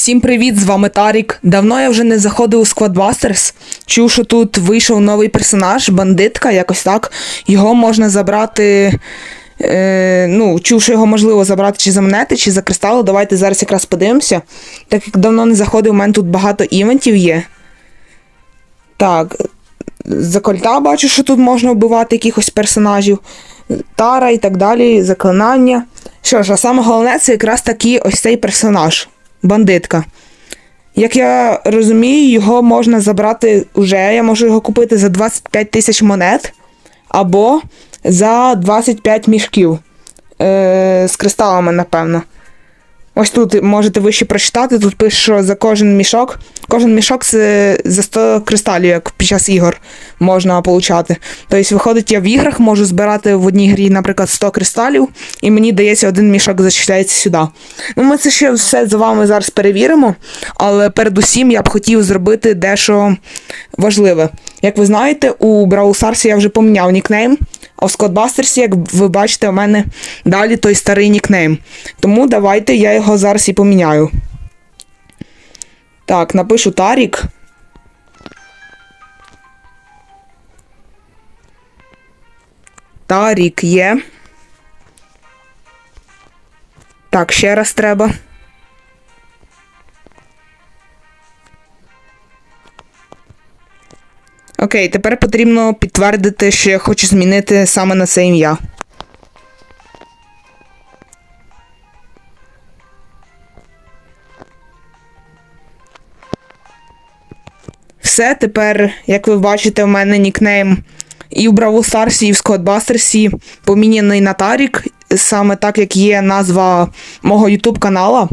Всім привіт, з вами Тарік. Давно я вже не заходив у Squadbusters. Чув, що тут вийшов новий персонаж, бандитка, якось так. Його можна забрати. Е, ну, чув, що його можливо забрати чи за монети, чи за кристали. Давайте зараз якраз подивимося. Так як давно не заходив, у мене тут багато івентів є. Так. За кольта бачу, що тут можна вбивати якихось персонажів. Тара і так далі, заклинання. Що ж, а саме головне, це якраз такий ось цей персонаж бандитка. Як я розумію, його можна забрати вже. Я можу його купити за 25 тисяч монет або за 25 мішків е, з кристалами, напевно. Ось тут можете ви ще прочитати, тут пише, що за кожен мішок. Кожен мішок це за 100 кристалів, як під час ігор можна получати. Тобто, виходить, я в іграх можу збирати в одній грі, наприклад, 100 кристалів, і мені дається один мішок, зачисляється сюди. Ну, ми це ще все з вами зараз перевіримо, але передусім я б хотів зробити дещо важливе. Як ви знаєте, у Stars я вже поміняв нікнейм, а в Скотбастерсі, як ви бачите, у мене далі той старий нікнейм. Тому давайте я його зараз і поміняю. Так, напишу Тарік. Тарік є. Так, ще раз треба. Окей, тепер потрібно підтвердити, що я хочу змінити саме на це ім'я. Все, тепер, як ви бачите, у мене нікнейм і в Бравл Старсі, і в Скотбастерсі поміняний на Тарік, саме так, як є назва мого Ютуб канала.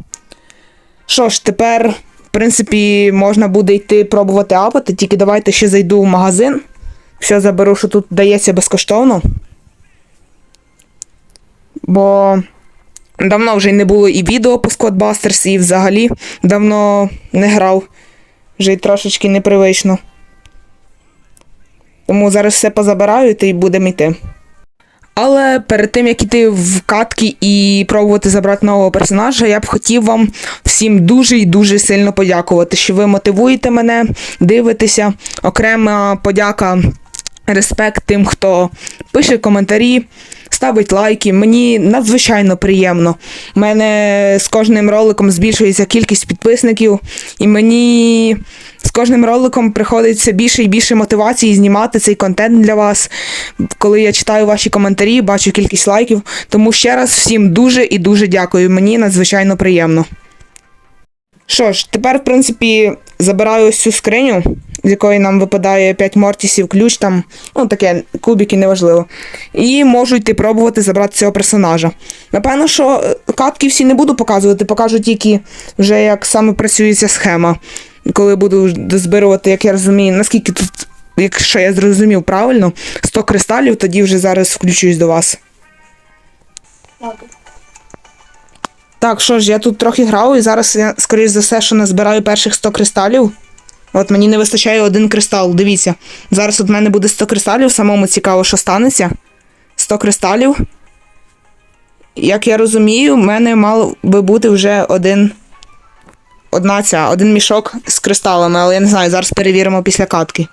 Що ж, тепер, в принципі, можна буде йти пробувати апати, тільки давайте ще зайду в магазин. Все заберу, що тут дається безкоштовно. Бо давно вже й не було і відео по Squadbusters, і взагалі давно не грав. Вже й трошечки непривично. Тому зараз все позабираю й будемо йти. Але перед тим як іти в катки і пробувати забрати нового персонажа, я б хотів вам всім дуже і дуже сильно подякувати, що ви мотивуєте мене, дивитеся. Окрема подяка, респект тим, хто пише коментарі, ставить лайки. Мені надзвичайно приємно. У мене з кожним роликом збільшується кількість підписників, і мені кожним роликом приходить все більше і більше мотивації знімати цей контент для вас. Коли я читаю ваші коментарі, бачу кількість лайків. Тому ще раз всім дуже і дуже дякую. Мені надзвичайно приємно. Що ж, тепер, в принципі, забираю ось цю скриню, з якої нам випадає 5 мортісів, ключ там, ну таке, кубики, неважливо. І можу йти пробувати забрати цього персонажа. Напевно, що е, катки всі не буду показувати, покажу тільки вже як саме працює ця схема. Коли буду дозбирувати, як я розумію, наскільки тут, якщо я зрозумів правильно, 100 кристалів, тоді вже зараз включусь до вас. Так, що ж, я тут трохи грав, і зараз я, скоріш за все, що назбираю перших 100 кристалів. От мені не вистачає один кристал. Дивіться. Зараз от в мене буде 100 кристалів, самому цікаво, що станеться. 100 кристалів. Як я розумію, в мене мав би бути вже один. Одна ця, один мішок з кристалами, але я не знаю, зараз перевіримо після катки.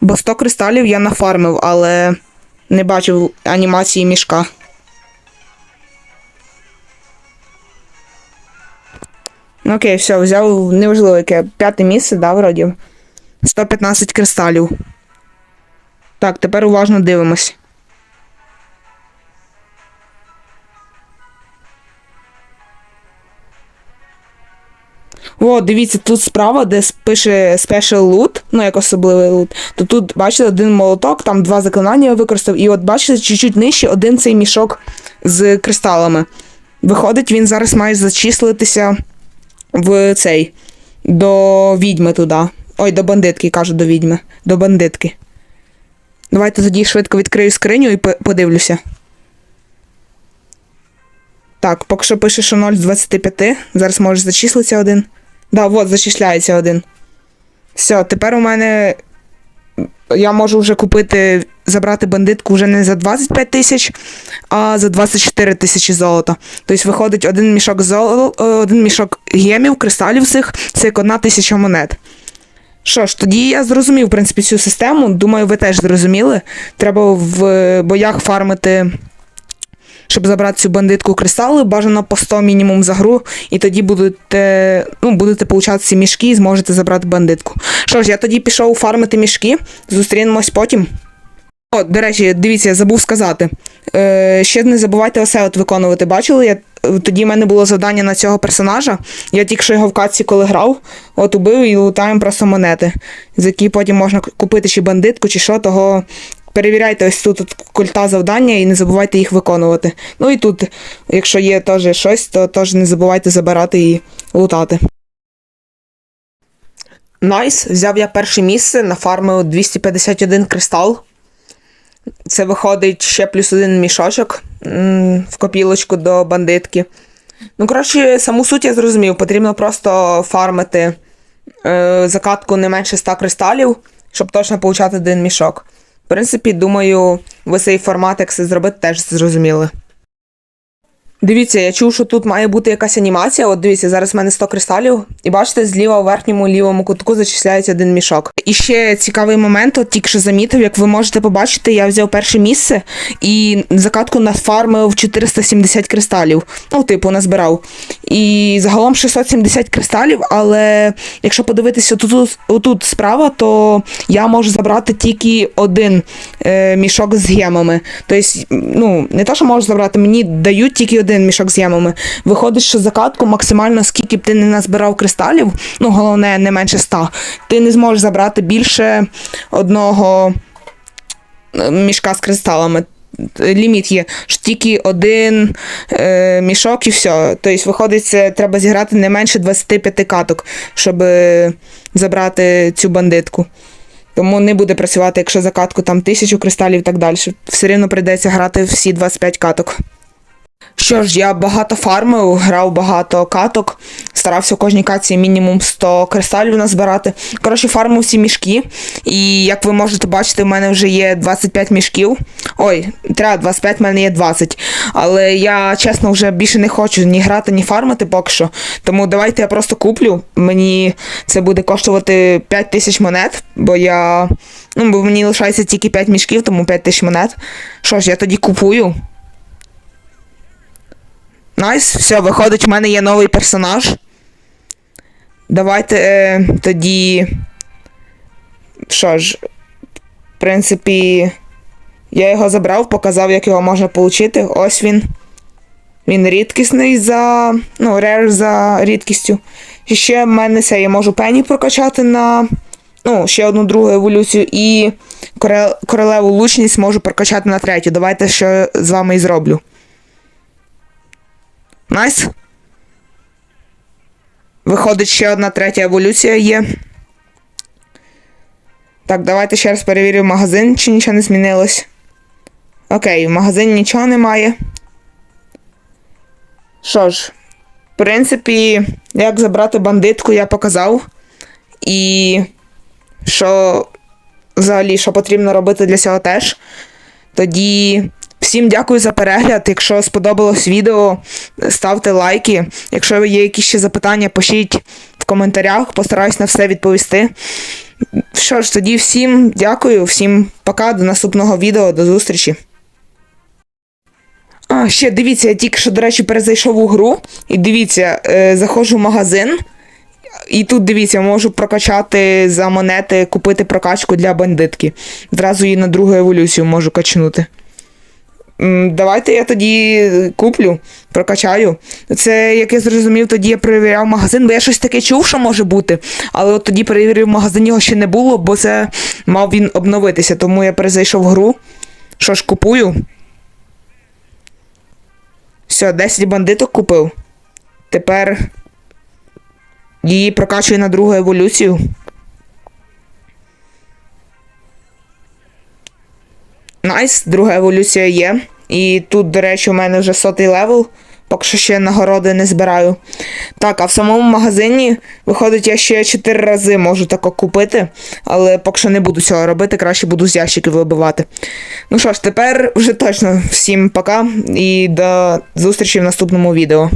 Бо 100 кристалів я нафармив, але не бачив анімації мішка. Ну, Окей, все, взяв неважливо яке. П'яте місце, да, вроді. 115 кристалів. Так, тепер уважно дивимось. О, дивіться, тут справа, де пише Special Loot, ну як особливий лут, то тут, бачите, один молоток, там два заклинання використав, і от бачите, чуть-чуть нижче один цей мішок з кристалами. Виходить, він зараз має зачислитися в цей до відьми туди. Ой, до бандитки, кажу до відьми. До бандитки. Давайте тоді швидко відкрию скриню і подивлюся. Так, поки що пише, що 0 з 25. Зараз може зачислитися один. Да, от, зачисляється один. Все, тепер у мене. Я можу вже купити забрати бандитку вже не за 25 тисяч, а за 24 тисячі золота. Тобто виходить один мішок зол... е, один мішок гемів, кристалів цих, це як одна тисяча монет. Що ж, тоді я зрозумів, в принципі, цю систему. Думаю, ви теж зрозуміли. Треба в е, боях фармити, щоб забрати цю бандитку кристали, бажано по 100 мінімум за гру, і тоді будете, ну, будете получати ці мішки і зможете забрати бандитку. Що ж, я тоді пішов фармити мішки. Зустрінемось потім. О, до речі, дивіться, я забув сказати. Е, ще не забувайте оце от виконувати. Бачили? Я, тоді в мене було завдання на цього персонажа. Я тільки що його в катці, коли грав, от убив і лутаємо просто монети, за які потім можна купити чи бандитку, чи що, того. Перевіряйте ось тут культа завдання і не забувайте їх виконувати. Ну і тут, якщо є теж щось, то теж не забувайте забирати і лутати. Найс, взяв я перше місце, нафармив 251 кристал. Це виходить ще плюс один мішочок в копілочку до бандитки. Ну, коротше, саму суть я зрозумів. Потрібно просто фармити е, закатку не менше 100 кристалів, щоб точно получати один мішок. В принципі, думаю, ви цей формат, як це зробити, теж зрозуміли. Дивіться, я чув, що тут має бути якась анімація. От дивіться, зараз в мене 100 кристалів, і бачите, зліва у верхньому лівому кутку зачисляється один мішок. І ще цікавий момент, от тільки що замітив, як ви можете побачити, я взяв перше місце і закатку нафармив 470 кристалів. Ну, типу, назбирав. І загалом 670 кристалів, але якщо подивитися отут, отут справа, то я можу забрати тільки один е, мішок з гемами. Тобто, ну, не те, що можу забрати, мені дають тільки один мішок з гемами. Виходить, що закатку максимально, скільки б ти не назбирав кристалів, ну головне, не менше 100, ти не зможеш забрати більше одного е, мішка з кристалами. Ліміт є, що тільки один е, мішок і все. Тобто, виходить, це треба зіграти не менше 25 каток, щоб е, забрати цю бандитку. Тому не буде працювати, якщо за катку там тисячу кристалів і так далі. Все рівно прийдеться грати всі 25 каток. Що ж, я багато фармив, грав багато каток, старався у кожній катці мінімум 100 кристалів назбирати. Коротше, фармив всі мішки. І як ви можете бачити, в мене вже є 25 мішків. Ой, треба 25, в мене є 20. Але я чесно вже більше не хочу ні грати, ні фармити поки що. Тому давайте я просто куплю. Мені це буде коштувати 5 тисяч монет, бо я. Ну, бо мені лишається тільки 5 мішків, тому 5 тисяч монет. Що ж, я тоді купую. Найс, все, виходить, в мене є новий персонаж. Давайте е, тоді. Що ж, в принципі, я його забрав, показав, як його можна отримати. Ось він. Він рідкісний за. Ну, рер за рідкістю. І ще в мене це я можу пені прокачати на. Ну, ще одну другу еволюцію. І королеву лучність можу прокачати на третю. Давайте що з вами і зроблю. Найс. Виходить, ще одна третя еволюція є. Так, давайте ще раз перевірю магазин, чи нічого не змінилось. Окей, в магазині нічого немає. Що ж, в принципі, як забрати бандитку, я показав. І що взагалі, що потрібно робити для цього теж. Тоді всім дякую за перегляд. Якщо сподобалось відео, ставте лайки. Якщо є якісь ще запитання, пишіть в коментарях, постараюсь на все відповісти. Що ж, тоді всім дякую, всім пока, до наступного відео, до зустрічі. А, ще дивіться, я тільки що, до речі, перезайшов у гру. І дивіться, е, заходжу в магазин. І тут дивіться, можу прокачати за монети, купити прокачку для бандитки. Зразу її на другу еволюцію можу качнути. Давайте я тоді куплю, прокачаю. Це, як я зрозумів, тоді я перевіряв магазин, бо я щось таке чув, що може бути. Але от тоді перевірив магазин, його ще не було, бо це мав він обновитися, тому я перезайшов гру. Що ж, купую. Все, 10 бандиток купив. Тепер її прокачую на другу еволюцію. Найс, друга еволюція є. І тут, до речі, у мене вже сотий левел. Поки що ще нагороди не збираю. Так, а в самому магазині, виходить, я ще 4 рази можу тако купити, але поки що не буду цього робити, краще буду з ящиків вибивати. Ну що ж, тепер вже точно всім пока і до зустрічі в наступному відео.